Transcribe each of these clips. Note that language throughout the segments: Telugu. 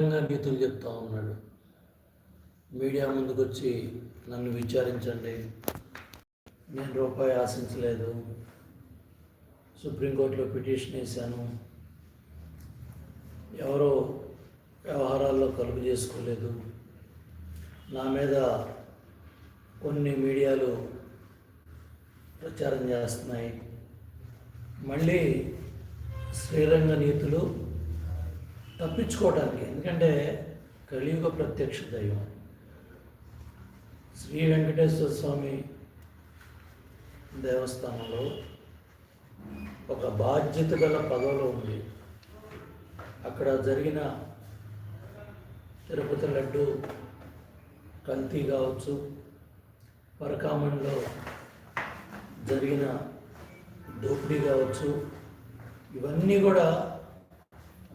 విధంగా నీతులు చెప్తా ఉన్నాడు. మీడియా ముందుకు వచ్చి నన్ను విచారించండి. నేను రూపాయి ఆశించలేదు. సుప్రీంకోర్టులో పిటిషన్ వేశాను. ఎవరో వ్యవహారాల్లో కలుపు చేసుకోలేదు. నా మీద కొన్ని మీడియాలు ప్రచారం చేస్తున్నాయి. మళ్ళీ శ్రీరంగ నీతులు తప్పించుకోవడానికి ఎందుకంటే కలియుగ ప్రత్యక్ష దైవం. శ్రీ వెంకటేశ్వర స్వామి దేవస్థానంలో ఒక బాధ్యత గల పదవిలో ఉంది. అక్కడ జరిగిన తిరుపతి లడ్డు కల్తీ కావచ్చు పరకామణిలో జరిగిన దోపిడీ కావచ్చు ఇవన్నీ కూడా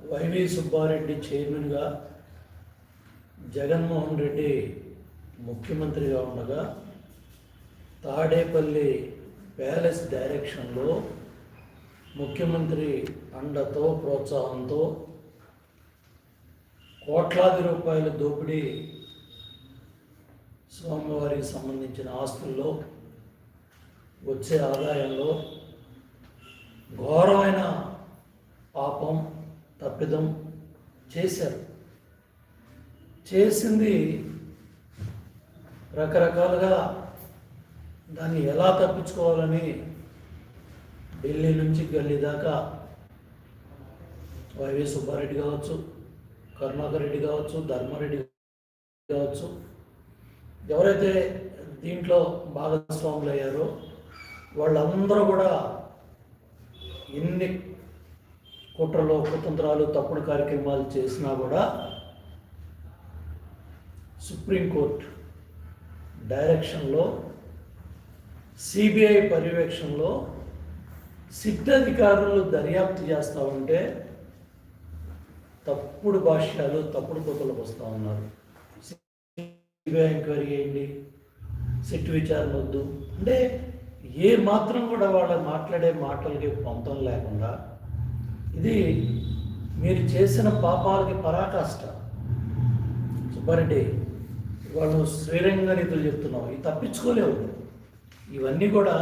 వైవి సుబ్బారెడ్డి చైర్మన్గా జగన్మోహన్ రెడ్డి ముఖ్యమంత్రిగా ఉండగా తాడేపల్లి ప్యాలెస్ డైరెక్షన్లో ముఖ్యమంత్రి అండతో ప్రోత్సాహంతో కోట్లాది రూపాయల దోపిడీ స్వామివారికి సంబంధించిన ఆస్తుల్లో వచ్చే ఆదాయంలో ఘోరమైన పాపం తప్పిదం చేశారు. చేసింది రకరకాలుగా దాన్ని ఎలా తప్పించుకోవాలని ఢిల్లీ నుంచి గల్లీ దాకా వైవి సుబ్బారెడ్డి కావచ్చు కరుణాకర్ రెడ్డి కావచ్చు ధర్మారెడ్డి కావచ్చు ఎవరైతే దీంట్లో భాగస్వాములు అయ్యారో వాళ్ళందరూ కూడా ఎన్ని కుట్రలు కుతంత్రాలు తప్పుడు కార్యక్రమాలు చేసినా కూడా సుప్రీంకోర్టు డైరెక్షన్లో సిబిఐ పర్యవేక్షణలో సిట్ అధికారులు దర్యాప్తు చేస్తూ ఉంటే తప్పుడు భాష్యాలు తప్పుడు కొత్తలకు వస్తూ ఉన్నారు. సిబిఐ ఎంక్వైరీ చేయండి సిట్ విచారణ వద్దు. అంటే ఏ మాత్రం కూడా వాళ్ళ మాట్లాడే మాటలకి పొంతం లేకుండా ఇది మీరు చేసిన పాపాలకి పరాకాష్ట. సుబ్బారెడ్డి వాళ్ళు శ్రీరంగ నీతులు చెప్తున్నావు. ఇవి తప్పించుకోలేవు. ఇవన్నీ కూడా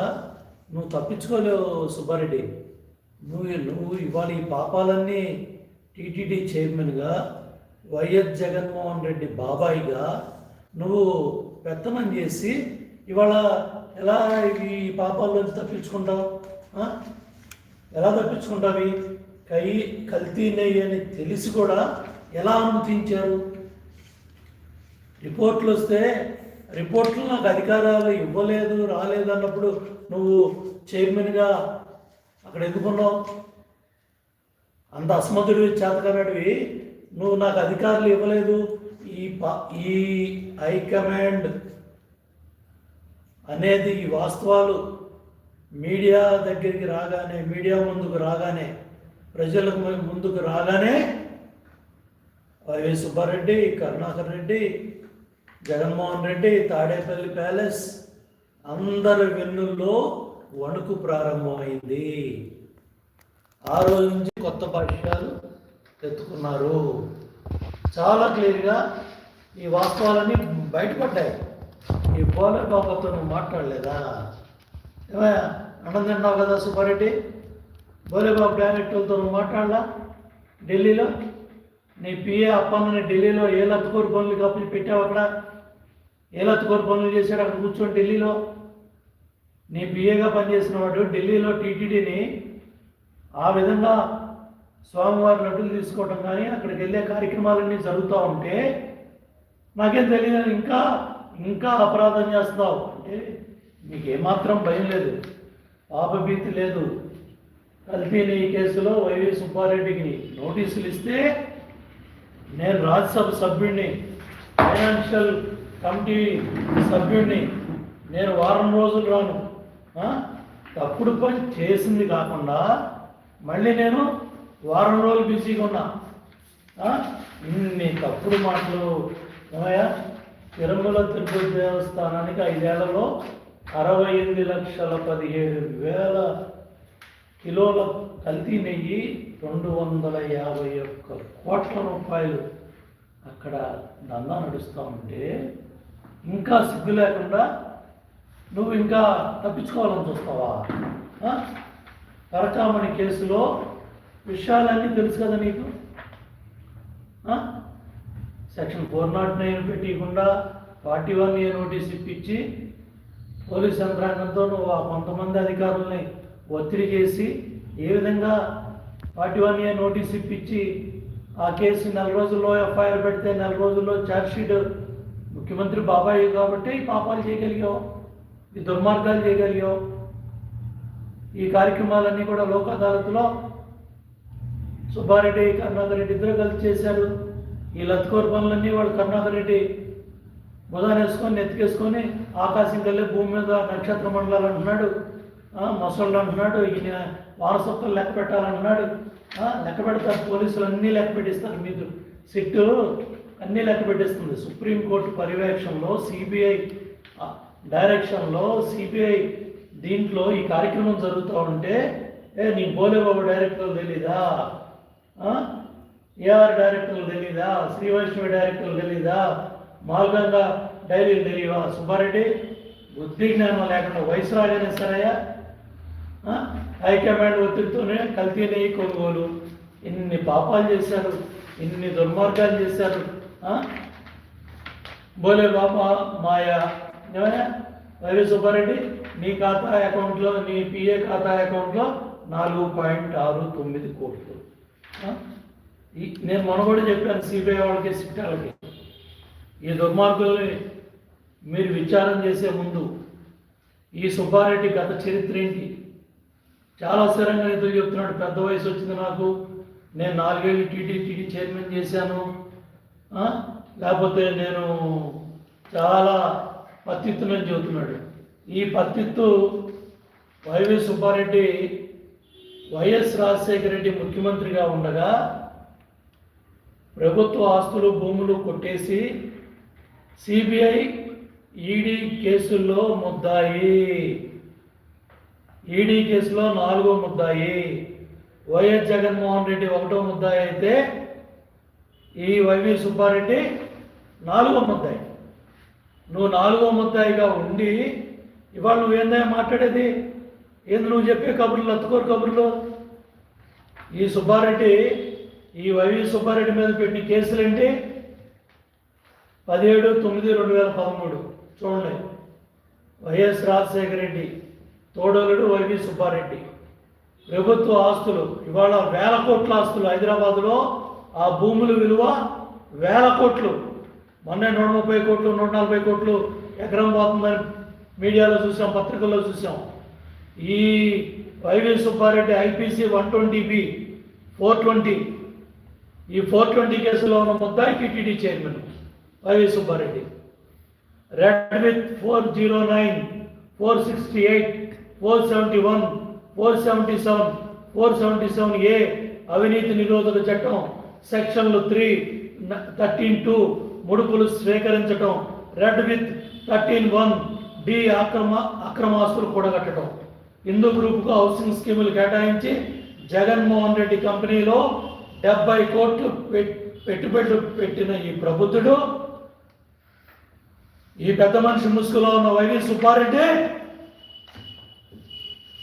నువ్వు తప్పించుకోలేవు సుబ్బారెడ్డి. నువ్వు నువ్వు ఇవాళ ఈ పాపాలన్నీ టీటీడీ చైర్మన్గా వైఎస్ జగన్మోహన్ రెడ్డి బాబాయిగా నువ్వు పెత్తనం చేసి ఇవాళ ఎలా ఈ పాపాల్లోంచి తప్పించుకుంటావు? ఎలా తప్పించుకుంటావి కై కల్తీ నెయ్యి అని తెలిసి కూడా ఎలా అనుమతించారు రిపోర్ట్లు వస్తే రిపోర్ట్లు నాకు అధికారాలు ఇవ్వలేదు రాలేదు అన్నప్పుడు నువ్వు చైర్మన్గా అక్కడ ఎందుకున్నావు అంత అస్మతుడివి చేతకనడివి నువ్వు నాకు అధికారులు ఇవ్వలేదు. ఈ పా ఈ హైకమాండ్ అనేది ఈ వాస్తవాలు. మీడియా దగ్గరికి రాగానే మీడియా ముందుకు రాగానే ప్రజలకు ముందుకు రాగానే వైవి సుబ్బారెడ్డి కరుణాకర్ రెడ్డి జగన్మోహన్ రెడ్డి తాడేపల్లి ప్యాలెస్ అందరి వెన్నుల్లో వణుకు ప్రారంభమైంది. ఆ రోజు నుంచి కొత్త భాష్యాలు ఎత్తుకున్నారు. చాలా క్లియర్గా ఈ వాస్తవాలన్నీ బయటపడ్డాయి. ఈ పోలే బాబాతో నువ్వు మాట్లాడలేదా? ఏమయ్యా అన్నం తిన్నావు కదా సుబ్బారెడ్డి? బోలేబాబు డైరెక్టర్తో మాట్లాడలా? ఢిల్లీలో? నీ పిఏ అప్పన్నని ఢిల్లీలో ఏ లత్తుకోరు పనులు కప్పి పెట్టావు అక్కడ? ఏ లత్తుకోరు పనులు చేశాడు అక్కడ కూర్చొని ఢిల్లీలో? నీ పిఏగా పనిచేసిన వాడు ఢిల్లీలో టీటీడీని ఆ విధంగా స్వామివారి లడ్డులు తీసుకోవటం కానీ అక్కడికి వెళ్ళే కార్యక్రమాలన్నీ జరుగుతూ ఉంటే నాకేం తెలియదు ఇంకా ఇంకా అపరాధం చేస్తావు. అంటే మీకు ఏమాత్రం భయం లేదు. పాపభీతి లేదు. కల్తీని కేసులో వైవి సుబ్బారెడ్డికి నోటీసులు ఇస్తే నేను రాజ్యసభ సభ్యుడిని ఫైనాన్షియల్ కమిటీ సభ్యుడిని నేను వారం రోజులు రాను. తప్పుడు పని చేసింది కాకుండా మళ్ళీ నేను వారం రోజులు బిజీగా ఉన్నా. ఇన్ని తప్పుడు మాటలు. ఏమయ్యా? తిరుమల తిరుపతి దేవస్థానానికి ఐదేళ్ళలో అరవై ఎనిమిది లక్షల పదిహేడు వేల కిలోల కల్తీ నెయ్యి రెండు వందల యాభై ఒక్క కోట్ల రూపాయలు. అక్కడ దందా నడుస్తూ ఉంటే ఇంకా సిగ్గు లేకుండా నువ్వు ఇంకా తప్పించుకోవాలని చూస్తావా? తరకామణి కేసులో విషయాలన్నీ తెలుసు కదా నీకు? సెక్షన్ ఫోర్ నాట్ నైన్ పెట్టకుండా ఫార్టీ వన్ ఏ నోటీస్ ఇప్పించి పోలీస్ యంత్రాంగంతో నువ్వు ఆ కొంతమంది అధికారుల్ని ఒత్తిడి చేసి ఏ విధంగా ఫార్టీ వన్ ఏ నోటీస్ ఇప్పించి ఆ కేసు నెల రోజుల్లో ఎఫ్ఐఆర్ పెడితే నెల రోజుల్లో ఛార్జ్షీట్ ముఖ్యమంత్రి బాబాయ్ కాబట్టి ఈ పాపాలు చేయగలిగావు ఈ దుర్మార్గాలు చేయగలిగావు. ఈ కార్యక్రమాలన్నీ కూడా లోక్ అదాలత్లో సుబ్బారెడ్డి కరుణాకర్ రెడ్డి ఇద్దరు కలిసి చేశారు. ఈ లత్కోర్ పనులన్నీ వాడు కరుణాకర్ రెడ్డి బుధాన్ని వేసుకొని నెత్తికేసుకొని ఆకాశం వెళ్ళి భూమి మీద నక్షత్ర మండలాలు అంటున్నాడు. మొసళ్ళు అంటున్నాడు ఈయన వారసత్వం లెక్క పెట్టాలంటున్నాడు. లెక్క పెడతారు పోలీసులు అన్నీ లెక్క పెట్టిస్తారు మీకు. సిట్టు అన్నీ లెక్క పెట్టిస్తుంది. సుప్రీంకోర్టు పర్యవేక్షణలో సిబిఐ డైరెక్షన్లో సిబిఐ దీంట్లో ఈ కార్యక్రమం జరుగుతూ ఉంటే ఏ నీ బోలేబాబు డైరెక్టర్ తెలీదా? ఏఆర్ డైరెక్టర్లు తెలీదా? శ్రీ వైష్ణవి డైరెక్టర్లు తెలీదా? మాల్గంగా డైరీలు తెలియవా సుబ్బారెడ్డి బుద్ధి జ్ఞానం లేకుండా వయసు రాగానే సరయ్యా హైకమాండ్ ఒత్తిడితోనే కల్తీ నెయ్యి కొనుగోలు. ఇన్ని పాపాలు చేశారు ఇన్ని దుర్మార్గాలు చేశారు బోలే బాబా మాయా. ఏమయ్యా? సుబ్బారెడ్డి నీ ఖాతా అకౌంట్లో నీ పిఏ ఖాతా అకౌంట్లో నాలుగు పాయింట్ ఆరు తొమ్మిది కోట్లు. ఈ- నేను మొన్న కూడా చెప్పాను సిబిఐ వాళ్ళకి సిట్ వాళ్ళకి. ఈ దుర్మార్గుల్ని మీరు విచారం చేసే ముందు ఈ సుబ్బారెడ్డి గత చరిత్ర ఏంటి? చాలా స్థిరంగా ఎదురు చెప్తున్నాడు? పెద్ద వయసు వచ్చింది నాకు. నేను నాలుగేళ్ళు టీటీటీడీ చైర్మన్ చేశాను. లేకపోతే నేను చాలా పత్తిత్తునని చెబుతున్నాడు. ఈ పత్తిత్తు వైవి సుబ్బారెడ్డి వైఎస్ రాజశేఖర రెడ్డి ముఖ్యమంత్రిగా ఉండగా ప్రభుత్వ ఆస్తులు భూములు కొట్టేసి సిబిఐ ఈడీ కేసుల్లో ముద్దాయి. ఈడీ కేసులో నాలుగో ముద్దాయి. వైఎస్ జగన్మోహన్ రెడ్డి ఒకటో ముద్దాయి అయితే ఈ వైవి సుబ్బారెడ్డి నాలుగో ముద్దాయి. నువ్వు నాలుగో ముద్దాయిగా ఉండి ఇవాళ నువ్వేందా మాట్లాడేది? ఏంది నువ్వు చెప్పే కబుర్లు అత్తుకోరు కబుర్లు? ఈ సుబ్బారెడ్డి ఈ వైవి సుబ్బారెడ్డి మీద పెట్టిన కేసులేంటి? పదిహేడు తొమ్మిది రెండు వేల పదమూడు. చూడండి. వైఎస్ రాజశేఖర రెడ్డి. తోడలుడు వైవి సుబ్బారెడ్డి. ప్రభుత్వ ఆస్తులు ఇవాళ వేల కోట్ల ఆస్తులు హైదరాబాద్లో ఆ భూముల విలువ వేల కోట్లు. మొన్న నూట ముప్పై కోట్లు నూట నలభై కోట్లు ఎకరం పోతుందని మీడియాలో చూసాం పత్రికల్లో చూసాం. ఈ YV Subbareddy IPC one twenty B four twenty ఈ ఫోర్ ట్వంటీ కేసులో ఉన్న ముద్దాయి TTD chairman YV Subbareddy. Read with four zero nine four sixty eight four seventy one four seventy seven four seventy seven A అవినీతి నిరోధక చట్టం సెక్షన్లు త్రీ థర్టీన్ టూ ముడుపులు స్వీకరించటం read with thirteen one D అక్రమ అక్రమాస్తులు కూడగట్టడం హిందూ గ్రూప్కు హౌసింగ్ స్కీములు కేటాయించి జగన్మోహన్ రెడ్డి కంపెనీలో డెబ్బై కోట్లు పెట్టుబడులు పెట్టుబడి పెట్టిన ఈ ప్రబుద్ధుడు ఈ పెద్ద మనిషి ముసుగులో ఉన్న వైవి సుబ్బారెడ్డి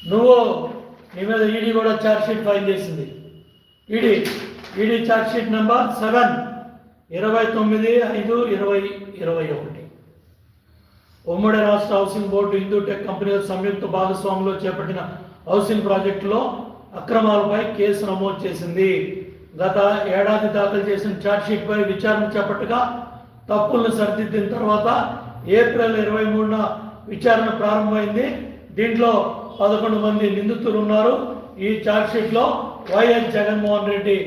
నువ్వు నీ మీద ఈడీ కూడా చార్జ్షీట్ ఫైల్ చేసింది. ED ED chargesheet number seven ఇరవై తొమ్మిది ఐదు ఇరవై ఇరవై ఒకటి. ఉమ్మడి రాష్ట్ర హౌసింగ్ బోర్డు హిందూ టెక్ కంపెనీల సంయుక్త భాగస్వాములో చేపట్టిన హౌసింగ్ ప్రాజెక్టులో అక్రమాలపై కేసు నమోదు చేసింది. గత ఏడాది దాఖలు చేసిన ఛార్జ్షీట్పై విచారణ చేపట్టగా తప్పులను సరిదిద్దిన తర్వాత ఏప్రిల్ ఇరవై మూడున విచారణ ప్రారంభమైంది. దీంట్లో పదకొండు మంది నిందితులు ఉన్నారు. ఈ ఛార్జ్షీట్లో YS Jaganmohan Reddy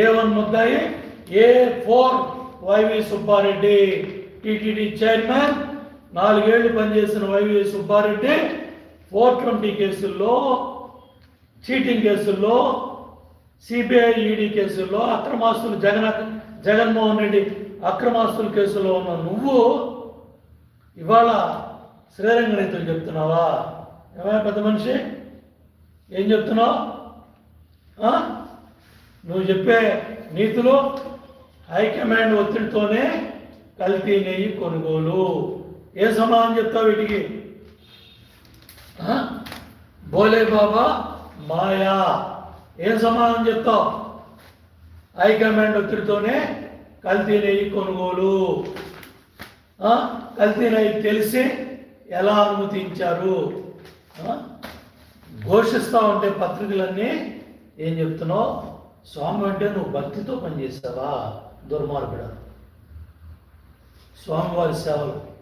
A one ముద్దాయి A four YV Subbareddy TTD chairman నాలుగేళ్ళు పనిచేసిన వైవి సుబ్బారెడ్డి ఫోర్ ట్వంటీ కేసుల్లో చీటింగ్ కేసుల్లో సిబిఐ ఈడీ కేసుల్లో అక్రమాస్తులు జగన్ జగన్మోహన్ రెడ్డి అక్రమాస్తుల కేసులో ఉన్న నువ్వు ఇవాళ శ్రీరంగ రైతులు చెప్తున్నావా? ఏమైనా పెద్ద మనిషి? ఏం చెప్తున్నావు? నువ్వు చెప్పే నీతులు హైకమాండ్ ఒత్తిడితోనే కల్తీ నెయ్యి కొనుగోలు. ఏ సమాధానం చెప్తావు వీటికి? బోలే బాబా మాయా. ఏం సమాధానం చెప్తావు? హైకమాండ్ ఒత్తిడితోనే కల్తీ నెయ్యి కొనుగోలు. కల్తీ నెయ్యి తెలిసి ఎలా అనుమతించారు? ఘోషిస్తూ ఉంటే పత్రికలన్నీ ఏం చెప్తున్నావు? స్వామి అంటే నువ్వు భక్తితో పనిచేస్తావా? దుర్మార్గుడ. స్వామివారి సేవలు.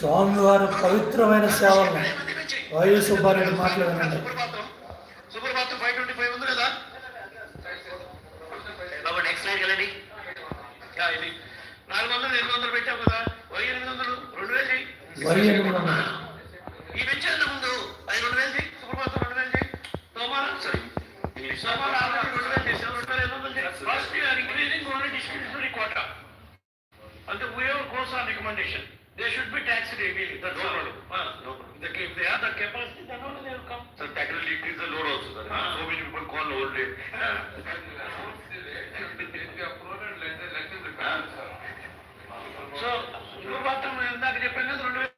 స్వామివారి పవిత్రమైన సేవలు. వైఎస్ సుబ్బారెడ్డి మాట్లాడానండి capacity then only they will come. So lateral decrease the load also, sir. Ah. So many people call old day. Ah. So, you got them in the difference.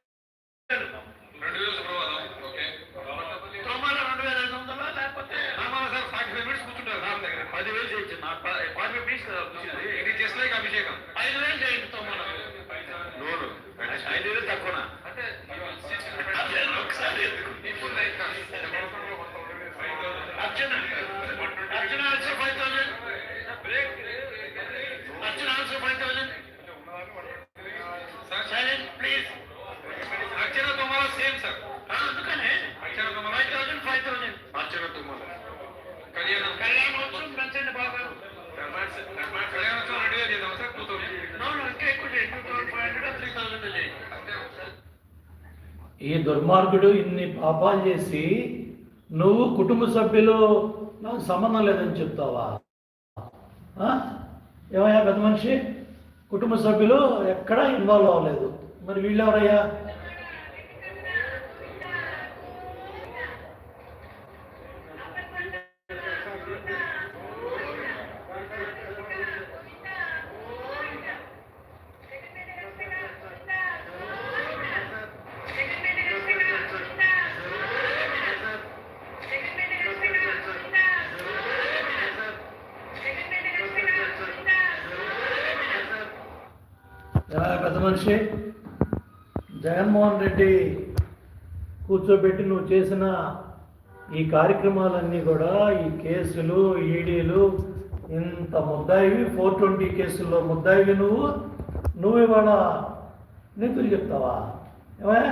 ఈ దుర్మార్గుడు ఇన్ని పాపాలు చేసి నువ్వు కుటుంబ సభ్యులు నాకు సంబంధం లేదని చెప్తావా? ఏమయ్యా పెద్ద మనిషి? కుటుంబ సభ్యులు ఎక్కడా ఇన్వాల్వ్ అవ్వలేదు. మరి వీళ్ళెవరయ్యా? చాలా పెద్ద మనిషి. జగన్మోహన్ రెడ్డి కూర్చోబెట్టి నువ్వు చేసిన ఈ కార్యక్రమాలన్నీ కూడా ఈ కేసులు ఈడీలు ఇంత ముద్దాయివి ఫోర్ ట్వంటీ కేసుల్లో ముద్దాయివి నువ్వు. నువ్వు ఇవాళ నిధులు చెప్తావా? ఏమయ్యా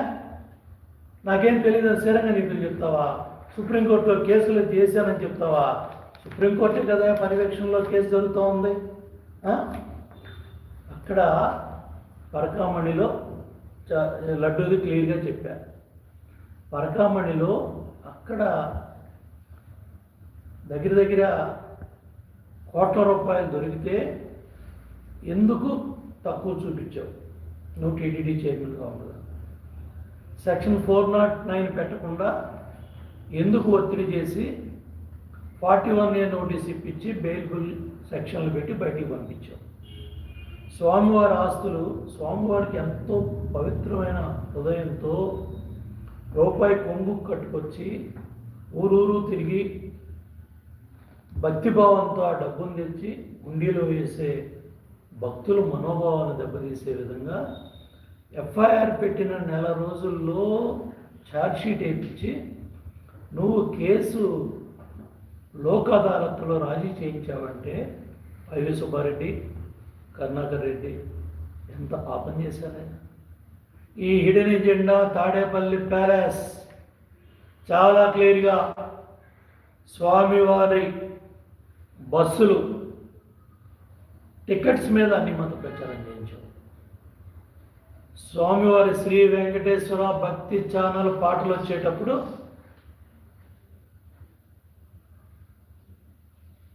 నాకేం తెలియదు స్థిరంగా నిధులు చెప్తావా? సుప్రీంకోర్టులో కేసులు చేశానని చెప్తావా? సుప్రీంకోర్టు కదా పర్యవేక్షణలో కేసు జరుగుతూ ఉంది. అక్కడ పరకామణిలో చ- లడ్డూది క్లియర్గా చెప్పారు పరకామణిలో అక్కడ దగ్గర దగ్గర కోట్ల రూపాయలు దొరికితే ఎందుకు తక్కువ చూపించావు? నువ్వు టీటీడీ చైర్మన్గా ఉండదు సెక్షన్ ఫోర్ నాట్ నైన్ పెట్టకుండా ఎందుకు ఒత్తిడి చేసి ఫార్టీ వన్ ఏ నోటీస్ ఇప్పించి బెయిల్బుల్ సెక్షన్లు పెట్టి బయటికి పంపించావు? స్వామివారి ఆస్తులు స్వామివారికి ఎంతో పవిత్రమైన హృదయంతో రూపాయి కొంగు కట్టుకొచ్చి ఊరూరు తిరిగి భక్తిభావంతో ఆ డబ్బును తెచ్చి హుండీలో వేసే భక్తుల మనోభావాన్ని దెబ్బతీసే విధంగా ఎఫ్ఐఆర్ పెట్టిన నెల రోజుల్లో ఛార్జ్షీట్ వేయించి నువ్వు కేసు లోక్ అదాలత్లో రాజీ చేయించావంటే ఐవి సుబ్బారెడ్డి కరుణాకర్ రెడ్డి ఎంత పాపం చేశారే ఈ హిడెన్ ఎజెండా తాడేపల్లి ప్యాలెస్ చాలా క్లియర్గా స్వామివారి బస్సులు టికెట్స్ మీద అన్ని మత ప్రచారం చేయించాం స్వామివారి శ్రీ వెంకటేశ్వర భక్తి ఛానల్ పాటలు వచ్చేటప్పుడు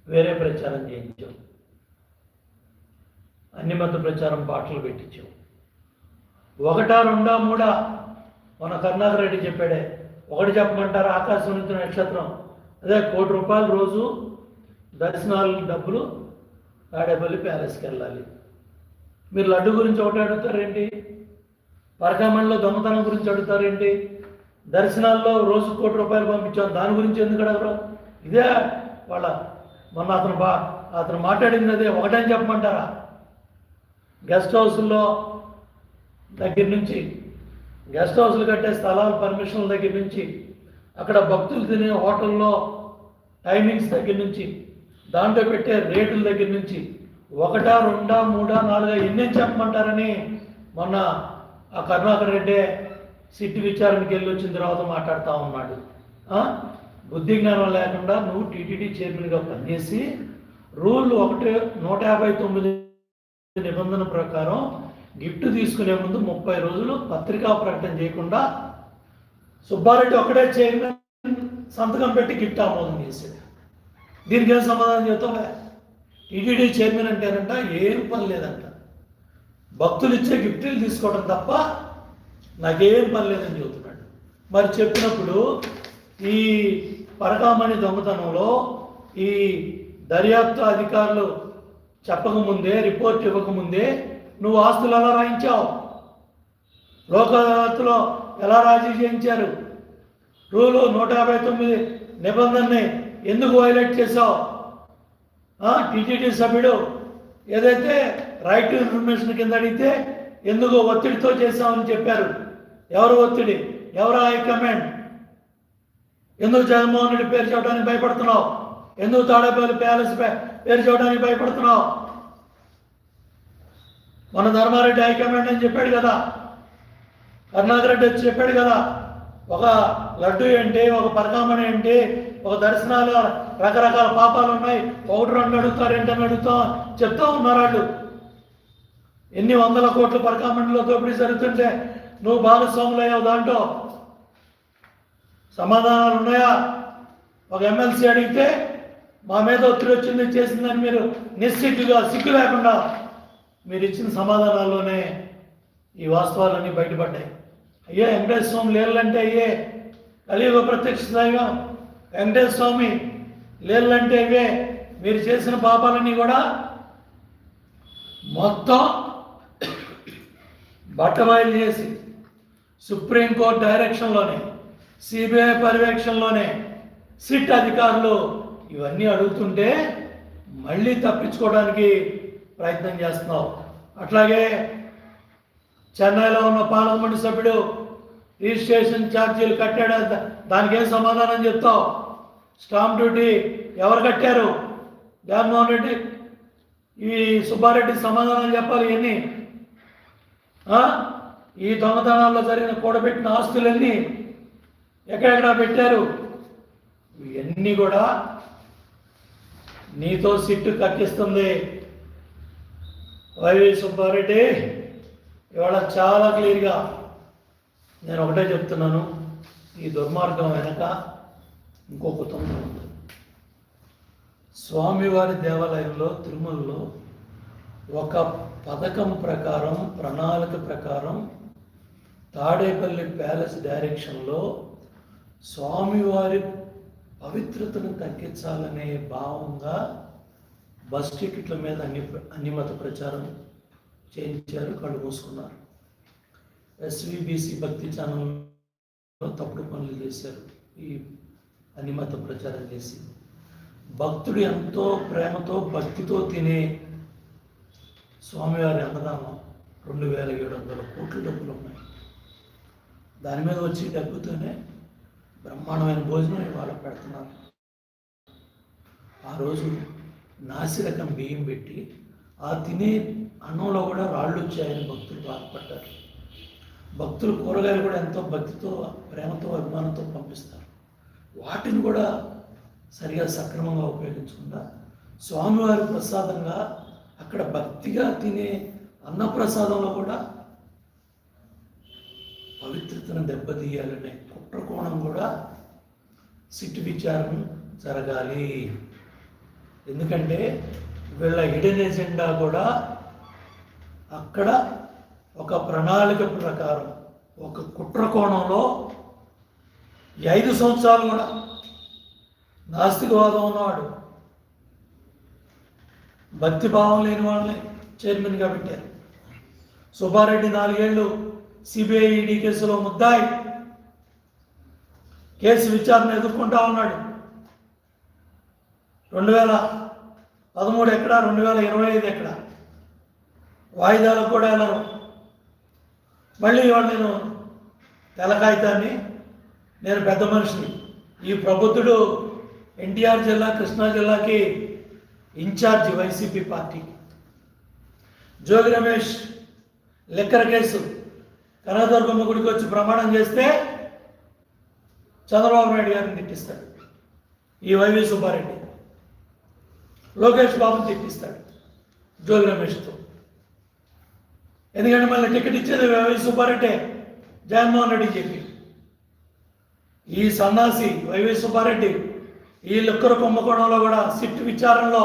వేరే ప్రచారం చేయించాం అన్ని మత ప్రచారం పాటలు పెట్టించాం ఒకటా రెండా మూడా? మన కరుణాకర్ రెడ్డి చెప్పాడే ఒకటి చెప్పమంటారు? ఆకాశం నుంచి నక్షత్రం. అదే కోటి రూపాయలు రోజు దర్శనాలు డబ్బులు తాడేపల్లి ప్యాలెస్కి వెళ్ళాలి. మీరు లడ్డు గురించి ఒకటి అడుగుతారేంటి? పరకామణిలో దొంగతనం గురించి అడుగుతారేంటి? దర్శనాల్లో రోజు కోటి రూపాయలు పంపించాం దాని గురించి ఎందుకు అడగరు? ఇదే వాళ్ళ మొన్న అతను బా అతను మాట్లాడింది అదే ఒకటని చెప్పమంటారా? గెస్ట్ హౌస్లో దగ్గర నుంచి గెస్ట్ హౌస్లు కట్టే స్థలాల పర్మిషన్ల దగ్గర నుంచి అక్కడ భక్తులు తినే హోటల్లో టైమింగ్స్ దగ్గర నుంచి దాంట్లో పెట్టే రేటుల దగ్గర నుంచి ఒకటా రెండా మూడా నాలుగా ఎన్నేం చెప్పమంటారని మొన్న ఆ కరుణాకర్ రెడ్డి సిట్టి విచారణకి వెళ్ళి వచ్చిన తర్వాత మాట్లాడుతూ ఉన్నాడు. బుద్ధి జ్ఞానం లేకుండా నువ్వు టీటీడీ చైర్మన్గా పనిచేసి రూల్ ఒకటి నూట యాభై తొమ్మిది నిబంధన ప్రకారం గిఫ్ట్ తీసుకునే ముందు ముప్పై రోజులు పత్రికా ప్రకటన చేయకుండా సుబ్బారెడ్డి ఒకటే చైర్మన్ సంతకం పెట్టి గిఫ్ట్ ఆమోదం చేసేది దీనికి ఏం సమాధానం చెప్తావా టీటీడీ చైర్మన్ అంటేనంట ఏం పని లేదంట. భక్తులు ఇచ్చే గిఫ్ట్లు తీసుకోవడం తప్ప నాకేం పని లేదని చెబుతున్నాడు. మరి చెప్పినప్పుడు ఈ పరకామణి దొంగతనంలో ఈ దర్యాప్తు అధికారులు చెప్పకముందే రిపోర్ట్ ఇవ్వకముందే నువ్వు ఆస్తులు ఎలా రాయించావు? లోక్ అదాలత్లో ఎలా రాజీ చేయించారు? రూలు నూట యాభై తొమ్మిది నిబంధనని ఎందుకు వైలేట్ చేశావు? టీటీడీ సభ్యుడు ఏదైతే రైట్ టు ఇన్ఫర్మేషన్ కింద అడిగితే ఎందుకు ఒత్తిడితో చేశామని చెప్పారు? ఎవరు ఒత్తిడి? ఎవరు హైకమాండ్? ఎందుకు జగన్మోహన్ రెడ్డి పేరు చెప్పడానికి భయపడుతున్నావు? ఎందుకు తాడేపల్లి ప్యాలెస్ పేరు చూడడానికి భయపడుతున్నావు? మన ధర్మారెడ్డి హైకమాండ్ అని చెప్పాడు కదా. కరుణాకర్ రెడ్డి వచ్చి చెప్పాడు కదా. ఒక లడ్డు ఏంటి ఒక పరకామణి ఏంటి ఒక దర్శనాలు రకరకాల పాపాలు ఉన్నాయి. ఒకటి రెండు అడుగుతారు ఏంటని అడుగుతాం. చెప్తా ఉన్నారు వాళ్ళు. ఎన్ని వందల కోట్ల పరకామణిలో దోపిడీ జరుగుతుంటే నువ్వు భాగస్వాములు అయ్యావు దాంట్లో. సమాధానాలు ఉన్నాయా? ఒక ఎమ్మెల్సీ అడిగితే మా మీద ఒత్తిడి వచ్చింది చేసిందని మీరు నిశ్చిట్టుగా సిగ్గు లేకుండా మీరు ఇచ్చిన సమాధానాల్లోనే ఈ వాస్తవాలన్నీ బయటపడ్డాయి. అయ్యే వెంకటేశ్వర స్వామి లేళ్ళంటే అయ్యే కలియుగ ప్రత్యక్ష దైవం వెంకటేశ్వర స్వామి లేళ్ళంటే ఇవే. మీరు చేసిన పాపాలన్నీ కూడా మొత్తం బట్టబయలు చేసి సుప్రీంకోర్టు డైరెక్షన్లోనే సిబిఐ పర్యవేక్షణలోనే సిట్ అధికారులు ఇవన్నీ అడుగుతుంటే మళ్ళీ తప్పించుకోవడానికి ప్రయత్నం చేస్తున్నావు. అట్లాగే చెన్నైలో ఉన్న పార్లమెంట్ సభ్యుడు రిజిస్ట్రేషన్ ఛార్జీలు కట్టాడు? దానికి ఏం సమాధానం చెప్తావు? స్టాంప్ డ్యూటీ ఎవరు కట్టారు? జగన్మోహన్ రెడ్డి ఈ సుబ్బారెడ్డి సమాధానం చెప్పాలి ఇవన్నీ. ఈ దొంగతనాల్లో జరిగిన కూడబెట్టిన ఆస్తులన్నీ ఎక్కడెక్కడ పెట్టారు? ఇవన్నీ కూడా నీతో సిట్టు కక్కిస్తుంది. వైవి సుబ్బారెడ్డి ఇవాళ చాలా క్లియర్గా నేను ఒకటే చెప్తున్నాను. ఈ దుర్మార్గం వెనక ఇంకొక తొందర ఉంది. స్వామివారి దేవాలయంలో తిరుమలలో ఒక పథకం ప్రకారం ప్రణాళిక ప్రకారం తాడేపల్లి ప్యాలెస్ డైరెక్షన్లో స్వామివారి పవిత్రతను తగ్గించాలనే భావంగా బస్ టికెట్ల మీద అన్ని అన్ని మత ప్రచారం చేయించారు కళ్ళు మూసుకున్నారు. ఎస్విబిసి భక్తి ఛానల్లో తప్పుడు పనులు చేశారు ఈ అన్ని మత ప్రచారం చేసి. భక్తుడు ఎంతో ప్రేమతో భక్తితో తినే స్వామివారి అన్నదానం రెండు వేల ఏడు వందల కోట్ల డబ్బులు ఉన్నాయి. దాని మీద వచ్చి డబ్బుతోనే బ్రహ్మాండమైన భోజనం ఇవాళ పెడుతున్నారు ఆ రోజు నాసిరకం బియ్యం పెట్టి ఆ తినే అన్నంలో కూడా రాళ్ళు వచ్చాయని భక్తులు బాధపడ్డారు. భక్తులు కూరగాయలు కూడా ఎంతో భక్తితో ప్రేమతో అభిమానంతో పంపిస్తారు. వాటిని కూడా సరిగా సక్రమంగా ఉపయోగించకుండా స్వామివారి ప్రసాదంగా అక్కడ భక్తిగా తినే అన్నప్రసాదంలో కూడా పవిత్రతను దెబ్బతీయాలనే కోణం కూడా సిట్టు విచారణ జరగాలి. ఎందుకంటే వీళ్ళ హిడెన్ ఎజెండా కూడా అక్కడ ఒక ప్రణాళిక ప్రకారం ఒక కుట్ర కోణంలో ఐదు సంవత్సరాలు కూడా నాస్తికవాదం ఉన్నవాడు భక్తి భావం లేని వాళ్ళని చైర్మన్గా పెట్టారు. సుబ్బారెడ్డి నాలుగేళ్ళు సిబిఐ ఈడీ కేసులో ముద్దాయి. కేసు విచారణ ఎదుర్కొంటా ఉన్నాడు. రెండు వేల పదమూడు ఎక్కడ రెండు వేల ఇరవై ఐదు ఎక్కడ వాయిదాలకు కూడా వెళ్ళరు మళ్ళీ ఇవాళ నేను తెలకాయితాన్ని నేను పెద్ద మనిషిని. ఈ ప్రబుద్ధుడు ఎన్టీఆర్ జిల్లా కృష్ణా జిల్లాకి incharge YCP party. Jogi Ramesh లెక్కర case. Kanakadurgamma గుడికి వచ్చి ప్రమాణం చేస్తే చంద్రబాబు నాయుడు గారిని తిట్టిస్తాడు. ఈ వైవి సుబ్బారెడ్డి. లోకేష్ బాబుని తిట్టిస్తాడు. జోలి రమేష్తో. ఎందుకంటే మళ్ళీ టికెట్ ఇచ్చేది వైవి సుబ్బారెడ్డి. జగన్మోహన్ రెడ్డి చెప్పి. ఈ సన్నాసి వైవి సుబ్బారెడ్డి ఈ లిక్కర కుంభకోణంలో కూడా సిట్ విచారణలో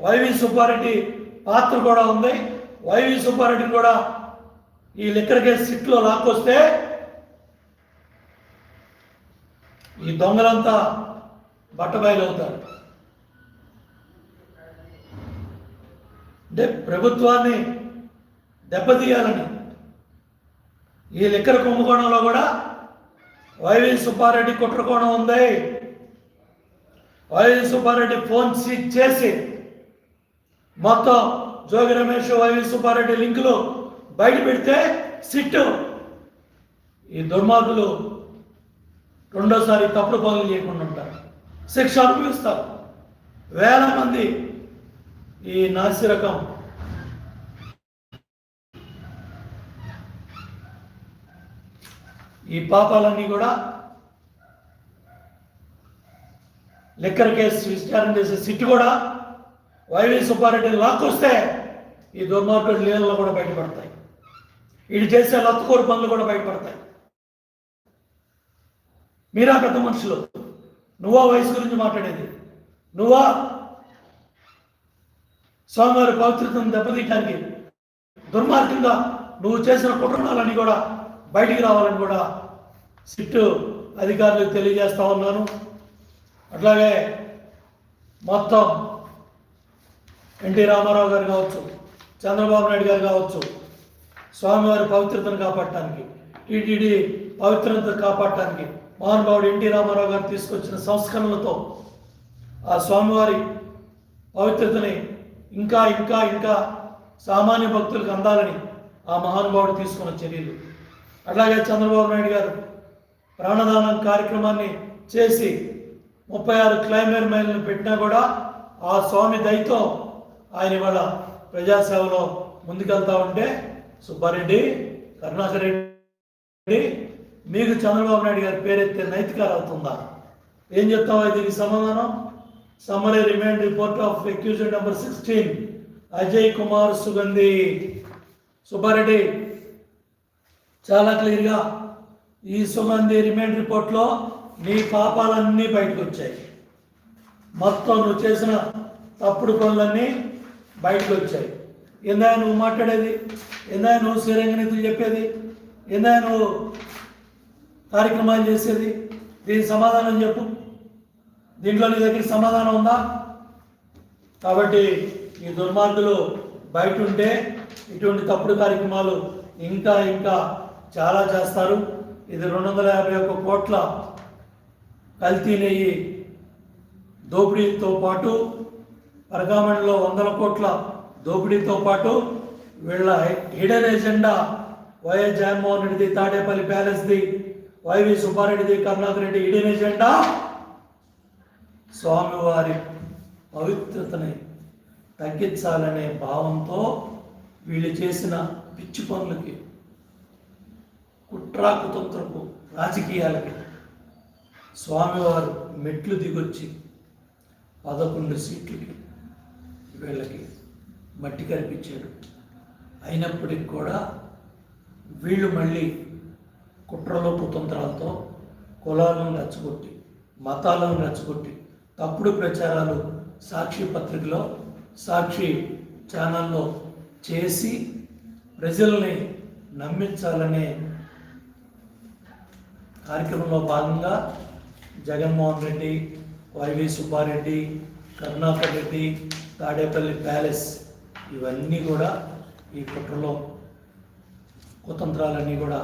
వైవి సుబ్బారెడ్డి పాత్ర కూడా ఉంది. వైవి సుబ్బారెడ్డిని కూడా ఈ లిక్కర్ కేసు సిట్లో లాక్కొస్తే ఈ దొంగలంతా బట్టబయలవుతారు. అంటే ప్రభుత్వాన్ని దెబ్బతీయాలని ఈ లిక్కర కుంభకోణంలో కూడా వైవి సుబ్బారెడ్డి కుట్రకోణం ఉంది. వైవి సుబ్బారెడ్డి ఫోన్ సీజ్ చేసి మొత్తం జోగి రమేష్ వైవి సుబ్బారెడ్డి లింకులు బయట పెడితే సిట్టు. ఈ దుర్మార్గులు రెండోసారి తప్పుడు పనులు చేయకుండా ఉంటారు. శిక్ష అనుభవిస్తారు. వేల మంది ఈ నాసిరకం ఈ పాపాలన్నీ కూడా లెక్కర్ కేసు విచారణ చేసే సిట్టు కూడా వైవి సుబ్బారెడ్డిని లాక్కొస్తే ఈ దుర్మార్గుడు నీళ్ళలో కూడా బయటపడతాయి. వీడు చేసే లత్తుకోరు పనులు కూడా బయటపడతాయి. మీరా పెద్ద మనుషులు. నువ్వా వయసు గురించి మాట్లాడేది? నువ్వా? స్వామివారి పవిత్రతను దెబ్బతీయటానికి దుర్మార్గంగా నువ్వు చేసిన కుటుంబాలన్నీ కూడా బయటికి రావాలని కూడా సిట్టు అధికారులకు తెలియజేస్తా ఉన్నాను. అట్లాగే మొత్తం ఎన్టీ రామారావు గారు కావచ్చు చంద్రబాబు నాయుడు గారు కావచ్చు స్వామివారి పవిత్రతను కాపాడటానికి టీటీడీ పవిత్రతను కాపాడటానికి మహానుభావుడు ఎన్టీ రామారావు గారు తీసుకొచ్చిన సంస్కరణలతో ఆ స్వామివారి పవిత్రతని ఇంకా ఇంకా ఇంకా సామాన్య భక్తులకు అందాలని ఆ మహానుభావుడు తీసుకున్న చర్యలు. అలాగే చంద్రబాబు నాయుడు గారు ప్రాణదానం కార్యక్రమాన్ని చేసి ముప్పై ఆరు క్లైమేర్ మైళ్ళను పెట్టినా కూడా ఆ స్వామి దయతో ఆయన ఇవాళ ప్రజాసేవలో ముందుకెళ్తా ఉంటే సుబ్బారెడ్డి కరుణాకర్ రెడ్డి మీకు చంద్రబాబు నాయుడు గారి పేరెత్తే నైతికాలు అవుతుందా? ఏం చెప్తావా దీనికి సమాధానం? Summary remand report of accused number sixteen Ajay Kumar Sugandhi. Subbareddy చాలా క్లియర్గా ఈ సుగంధి రిమైండ్ రిపోర్ట్లో నీ పాపాలన్నీ బయటకు వచ్చాయి మొత్తం నువ్వు చేసిన తప్పుడు పనులన్నీ బయటకు వచ్చాయి ఎందా నువ్వు మాట్లాడేది? ఎందా నువ్వు శ్రీరంగనీతులు చెప్పేది? ఎందా నువ్వు కార్యక్రమాలు చేసేది. దీని సమాధానం చెప్పు. దీంట్లో నీ దగ్గర సమాధానం ఉందా? కాబట్టి ఈ దుర్మార్గులు బయట ఉంటే ఇటువంటి తప్పుడు కార్యక్రమాలు ఇంకా ఇంకా చాలా చేస్తారు. ఇది రెండు వందల యాభై ఒక్క కోట్ల కల్తీ నెయ్యి దోపిడీతో పాటు పరగామణిలో వందల కోట్ల దోపిడీతో పాటు వీళ్ళ హిడెన్ ఎజెండా వైఎస్ జగన్మోహన్ రెడ్డిది తాడేపల్లి ప్యాలెస్ది వైవి సుబ్బారెడ్డిది కరుణాకర్ రెడ్డి హిడెన్ ఎజెండా స్వామివారి పవిత్రతని తగ్గించాలనే భావంతో వీళ్ళు చేసిన పిచ్చి పనులకి కుట్రా కుతంత్రపు రాజకీయాలకి స్వామివారు మెట్లు దిగొచ్చి పదకొండు సీట్లకి వీళ్ళకి మట్టి కనిపించాడు అయినప్పటికి కూడా వీళ్ళు మళ్ళీ కుట్రలో కుతంత్రాలతో కులాలను రెచ్చగొట్టి మతాలను రెచ్చగొట్టి తప్పుడు ప్రచారాలు సాక్షి పత్రికలో సాక్షి ఛానల్లో చేసి ప్రజల్ని నమ్మించాలనే కార్యక్రమంలో భాగంగా Jaganmohan Reddy Y V Subba Reddy Karunakar Reddy Tadepalli palace ఇవన్నీ కూడా ఈ కుట్రలో కుతంత్రాలన్నీ కూడా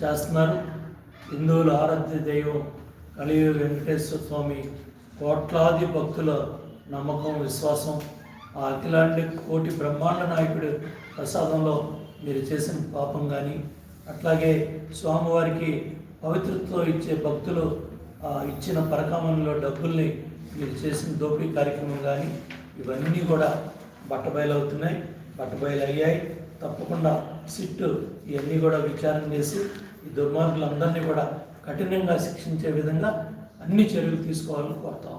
చేస్తున్నారు. హిందువుల ఆరాధ్య దైవం కలియుగ వెంకటేశ్వర స్వామి కోట్లాది భక్తుల నమ్మకం విశ్వాసం ఆ అఖిలాంటి కోటి బ్రహ్మాండ నాయకుడు ప్రసాదంలో మీరు చేసిన పాపం కానీ అట్లాగే స్వామివారికి పవిత్రత్వం ఇచ్చే భక్తులు ఇచ్చిన పరకామంలో డబ్బుల్ని మీరు చేసిన దోపిడీ కార్యక్రమం కానీ ఇవన్నీ కూడా బట్టబయలవుతున్నాయి. బట్టబయలు అయ్యాయి తప్పకుండా సిట్టు ఇవన్నీ కూడా విచారణ చేసి ఈ దుర్మార్గులందరినీ కూడా కఠినంగా శిక్షించే విధంగా అన్ని చర్యలు తీసుకోవాలని కోరుతా